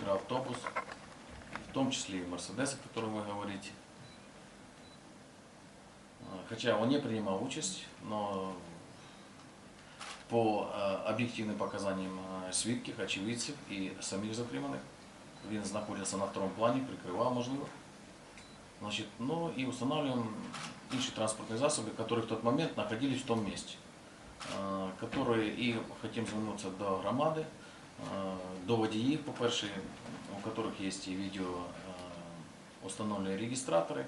микроавтобус, в том числе и Мерседес, о котором вы говорите. А, Хотя он не принимал участь, но по е, об'єктивним показанням е, свідків, очевидців і самих затриманих, він знаходився на второму плані, прикривав, можливо. Значит, ну и устанавливаем інші транспортні засоби, які в тот момент находились в тому місці, е, которые і хотим звернутися до громади, е, до водіїв, по-перше, у которых есть і відео е, установлені регістратори,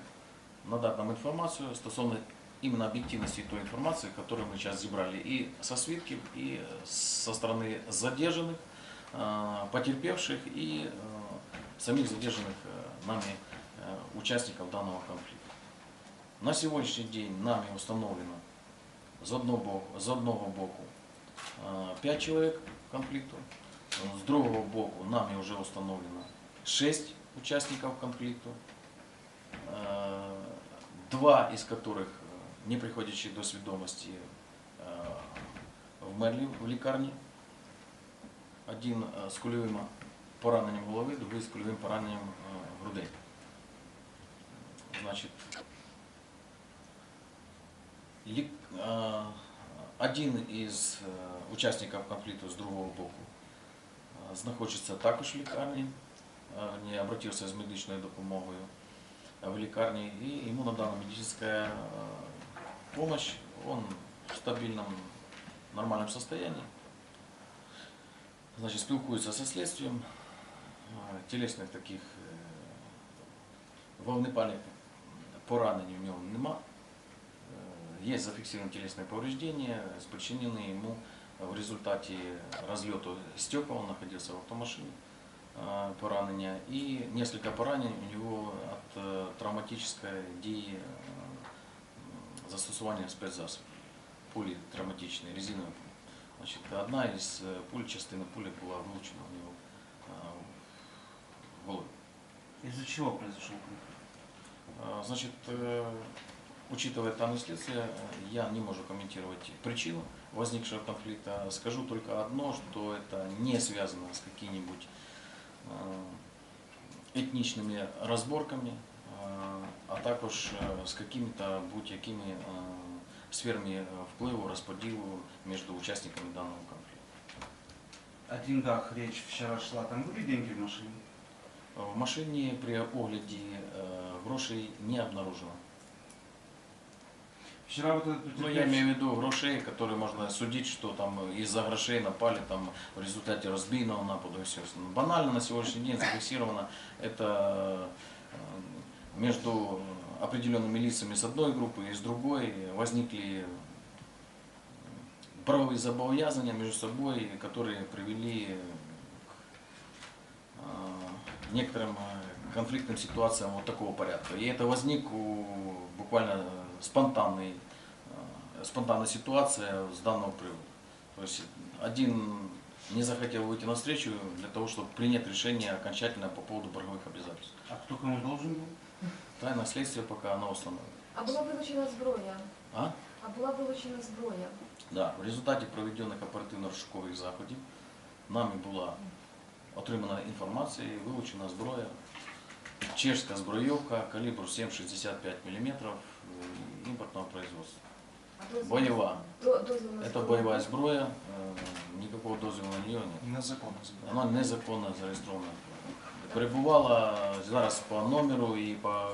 надати нам інформацію стосовно именно объективности той информации, которую мы сейчас зібрали и со свидков, и со стороны задержанных, э, потерпевших и э, самих задержанных э, нами э, участников данного конфликта. На сегодняшний день нами установлено з одного боку, з одного боку 5 чоловік конфлікту, з другого боку нами вже установлено 6 участников конфликту, э, два из которых, э, не приходячи до свідомості, э, вмерли в лікарні. Один э, з кульовим пораненням голови, другий з кульовим пораненням э, грудей. Значить, лік- э, один із е, учасників конфлікту з другого боку е, знаходиться також в лікарні, е, не обратився з медичною допомогою в лікарні, і йому надана медицинська допомога. Он в стабільному, нормальному состоянии. Значит, спілкується со следствием. Е, Тілесних таких е, вогнепальних поранень у нього нема. Э, Есть зафиксированы телесные повреждения, причиненные ему в результате разлета стекол, он находился в автомашине, э, поранения, и несколько поранений у него от э, травматической дії э, застосування спецзасобів. Пулі травматичні, резинові пулі. Значить, одна із е, пуль, частина пулі була влучена у нього е, в голову. Из-за чего произошел конфликт? А, Значит, э, учитывая данное следствие, э, я не могу комментировать причину возникшего конфликта. Скажу только одно, что это не связано с какими-нибудь э, этничными разборками, э, а також э, з какими-то будь-якими э, сферами э, впливу, розподілу між учасниками даного конфлікту. О деньгах речь вчера шла. Там были деньги в машине? В машині при огляді е, грошей не обнаружено. Вчера вот этот Ну, я имею в виду грошей, которые можно судить, что там из-за грошей напали там в результате разбийного напада и все. Банально на сегодняшний день зафиксировано это э, между определенными лицами с одной группы и с другой возникли правовые зобов'язання между собой, которые привели к э, некоторым э, конфликтным ситуациям вот такого порядка. И это возник у- буквально спонтанный, э, спонтанная ситуация с данного привода. То есть один не захотел выйти на встречу для того, чтобы принять решение окончательно по поводу борговых обязательств. А кто кому должен был? Тайна следствия пока оно установлено. А була вилучена зброя. А? А була вилучена зброя. Да, в результаті проведених оперативно-розшукових заходів нами була отримана інформація і вилучена зброя. Чешська збройовка калібру 7,65 мм імпортного производства. А дозвіл- Бойова. До, дозвіл на Это зброю. боевая зброя, э, никакого дозволу на нее нет. Незаконно збирати. Вона незаконно зареєстрована. Перебувала зараз по номеру і по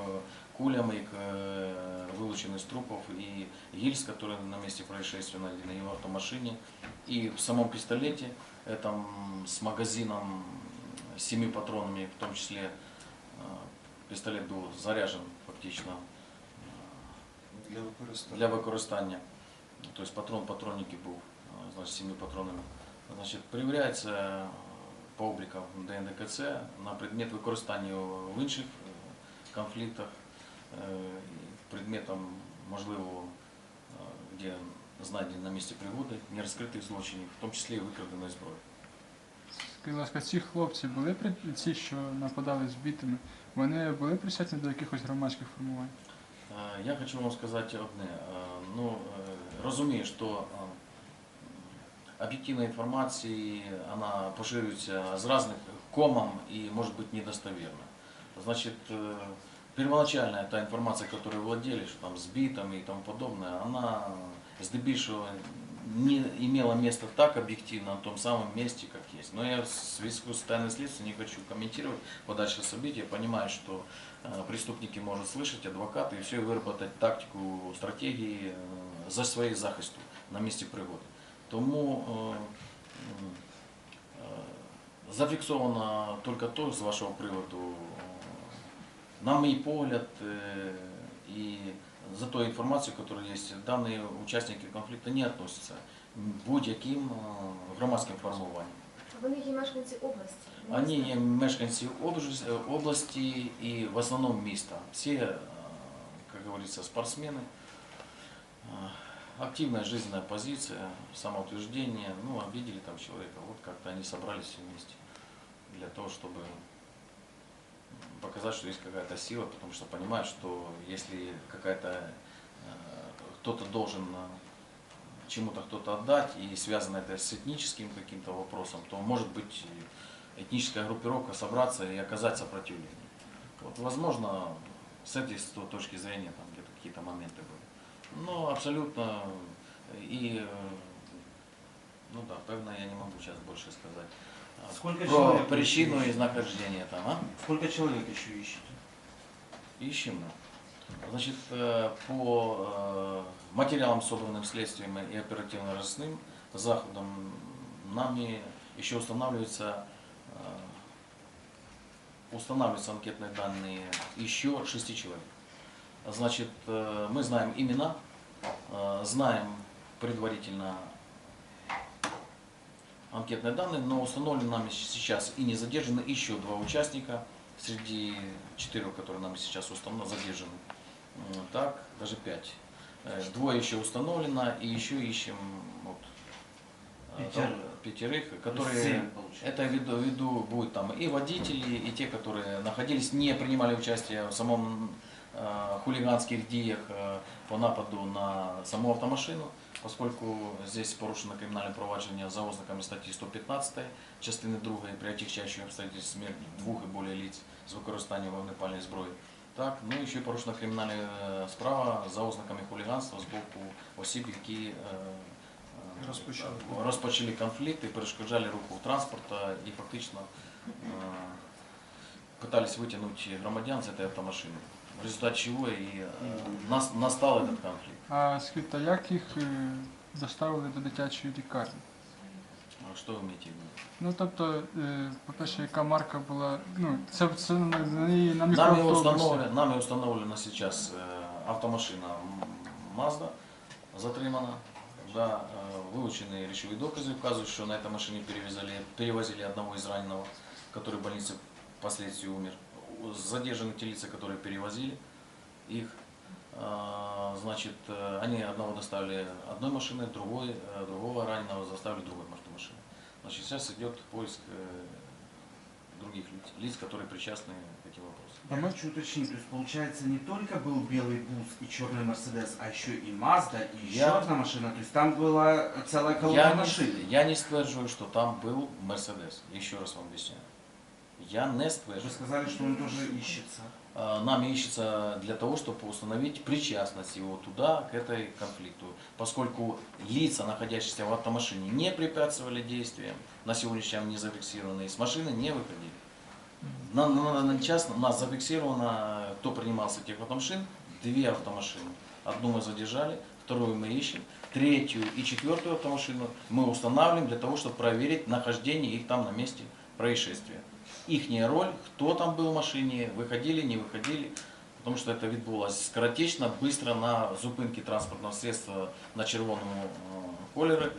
кулям, і е, вилучений з трупів, і гильз, который на месте происшествия найден, и в автомашине, и в самом пистолете, этом с магазином, с семи патронами, в том числе э, пистолет был заряжен фактично э, Для використання. для використання. Тобто патрон патронники був е, значить, семи патронами. Значить, перевіряється е, по облікам ДНДКЦ на предмет використання в інших е, конфліктах, е, і предметом, можливо, е, де знайдені на місці пригоди, нерозкритих злочинів, в тому числі і викраденої зброї. Скажіть, будь ласка, ці хлопці були при ці, що нападали з бітами, вони були причетні до якихось громадських формувань? Е, Я хочу вам сказати одне. Е, Ну, е, розумію, що е, об'єктивна інформація, вона поширюється з різних комом и может быть недостоверно. Значит, э, первоначальная та информация, которой владели, что там сбитом и тому подобное, она здебільшого не имела место так объективно на том самом месте, как есть. Но я в связи с тайной следствия не хочу комментировать подальше события. Понимаю, что э, преступники могут слышать, адвокаты, и все, и выработать тактику, стратегії е, за своєю захисту на місці пригоди. Тому е, м, е, зафіксовано тільки то з вашого приводу, е, на мій погляд, е, і за ту інформацію, яка є, дані учасники конфлікту не відносяться будь-яким е, громадським формуванням. Вони є мешканці області. Вони є мешканці облж- э, області і в основному міста. Всі, е, як говориться, спортсмени. Е, Активная жизненная позиция, самоутверждение. Ну, обидели там человека. Вот как-то они собрались все вместе для того, чтобы показать, что есть какая-то сила, потому что понимают, что если какая-то э, кто-то должен э, чему-то кто-то отдать, и связано это с этническим каким-то вопросом, то может быть и этническая группировка собраться и оказать сопротивление. Вот, возможно, с этой точки зрения там где-то какие-то моменты были. Но абсолютно и э, ну да, певно, я не могу сейчас больше сказать. А, Сколько про человек причину и ищете? нахождение там, а? Сколько человек еще ищете? Ищем. Значит, э, по э, материалам, собранным следствием и оперативно-розыскным заходам, нами еще устанавливается, э, устанавливаются анкетные данные еще шести человек. Значит, мы знаем имена, знаем предварительно анкетные данные, но установлены нами сейчас и не задержаны еще два участника среди четырех, которые нами сейчас установлены, задержаны. Так, даже пять. Э, Двое еще установлено, и еще ищем вот, э, Пятерых. пятерых, которые... Это в виду, в виду будет там и водители, и те, которые находились, не принимали участие в самом хулиганских діях э, по нападу на саму автомашину, поскольку здесь порушено кримінальне провадження за ознаками статті 115 частини 2 при отягчаючому обстоятельстві смерті двох і більше лиц з використанням вогнепальної зброї. Так, ну і ще порушена кримінальна е, справа за ознаками хуліганства з боку осіб, які е, е, Розпочали. розпочали конфлікт і перешкоджали руху транспорту і фактично е, пытались вытянуть громадян з цієї автомашини. В результаті чого і е, нас, настав этот конфлікт. А скажіть, а як їх е, доставили до дитячої лікарні? А Що ви маєте в виду? Ну тобто, е, по-перше, яка марка була, ну, це, це на, на, на Нами мікроавтобусі. установлена, нами установлена сейчас э, автомашина М- Mazda, затримана. Да, э, выученные речевые доказы указывают, что на этой машине перевезали, перевозили одного из раненого, который в больнице впоследствии умер. Задержаны те лица, которые перевозили их. А, Значит, э, они одного доставили одной машиной, другой, э, другого раненого заставили другой машиной. Значит, сейчас идет поиск э, других лиц, лиц, которые причастны к этим вопросам. Я хочу уточнить, то есть получается не только был белый бус и черный Мерседес, а еще и Мазда, и еще Я- одна машина. То есть там была целая колонна Я не, машин. я не стверджую, что там был Мерседес. Еще раз вам объясняю. Я не Вы сказали, что он тоже ищется. А, Нами ищется для того, чтобы установить причастность его туда, к этой конфликту. Поскольку лица, находящиеся в автомашине, не препятствовали действиям, на сегодняшний день не зафиксированы, и с машины не выходили. На, на, на час у нас зафиксировано, кто принимался тех автомашин, две автомашины. Одну мы задержали, вторую мы ищем, третью и четвертую автомашину мы устанавливаем для того, чтобы проверить нахождение их там на месте происшествия Ихняя роль, кто там был в машине, выходили, не выходили, потому что это відбулося скоротечно, быстро на зупинки транспортного средства на червоному е, кольорі, е,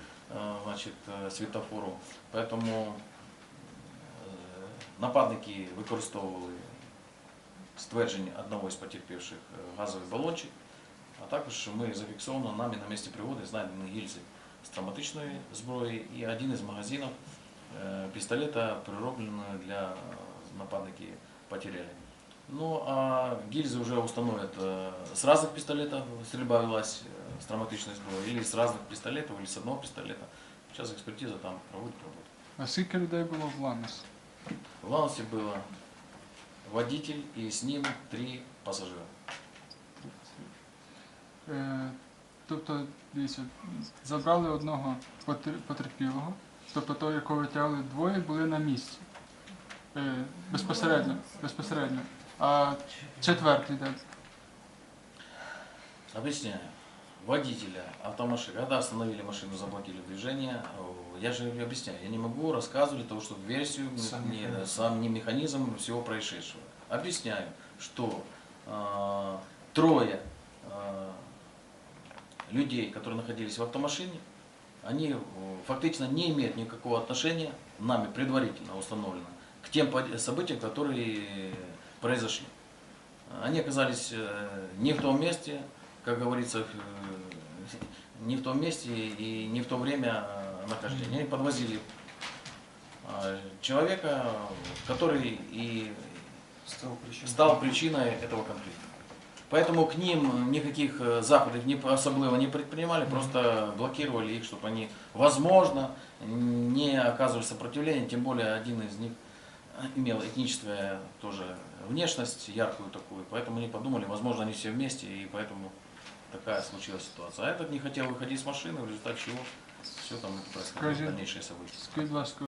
значить, е, світофору. Поэтому е, нападники використовували ствердження одного із потерпівших е, газовий балончик, а також ми зафіксовано нами на місці пригоди знайдені гільзи з травматичної зброї і один із магазинів е, пістолета, приробленого для е, нападники потеряли. Ну, а гильзы уже установят э, с разных пистолетов стрельба велась э, с травматичной сброей, или с разных пистолетов, или с одного пистолета. Сейчас экспертиза там проводит работу. А скільки людей було в Ланос? В Ланусе было водитель и с ним три пассажира. Е, тобто, дивіться, забрали одного потер- потерпілого, тобто того, якого витягли двоє, були на місці. Е, безпосередньо, безпосередньо. А четвертий де? Объясняю. Водителя автомашины, когда остановили машину, заблокировали движение, э, я же объясняю, я не могу рассказывать того, что версию, Сам не, механизм. сам не механизм всего происшедшего. Объясняю, что э, трое э, людей, которые находились в автомашине, они э, фактически не имеют никакого отношения, нами предварительно установлено, к тем событиям, которые произошли. Они оказались э, не в том месте, как говорится, э, не в том месте и не в то время нахождения. Они подвозили человека, который и Стал причиной. стал причиной этого конфликта. Поэтому к ним никаких э, заходов не, особливо не предпринимали, просто блокировали их, чтобы они, возможно, не оказывали сопротивления, тем более один из них э, имел этническую тоже внешность, яркую такую, поэтому они подумали, возможно, они все вместе, и поэтому такая случилась ситуация. А этот не хотел выходить с машины, в результате чего все там происходило, дальнейшие события.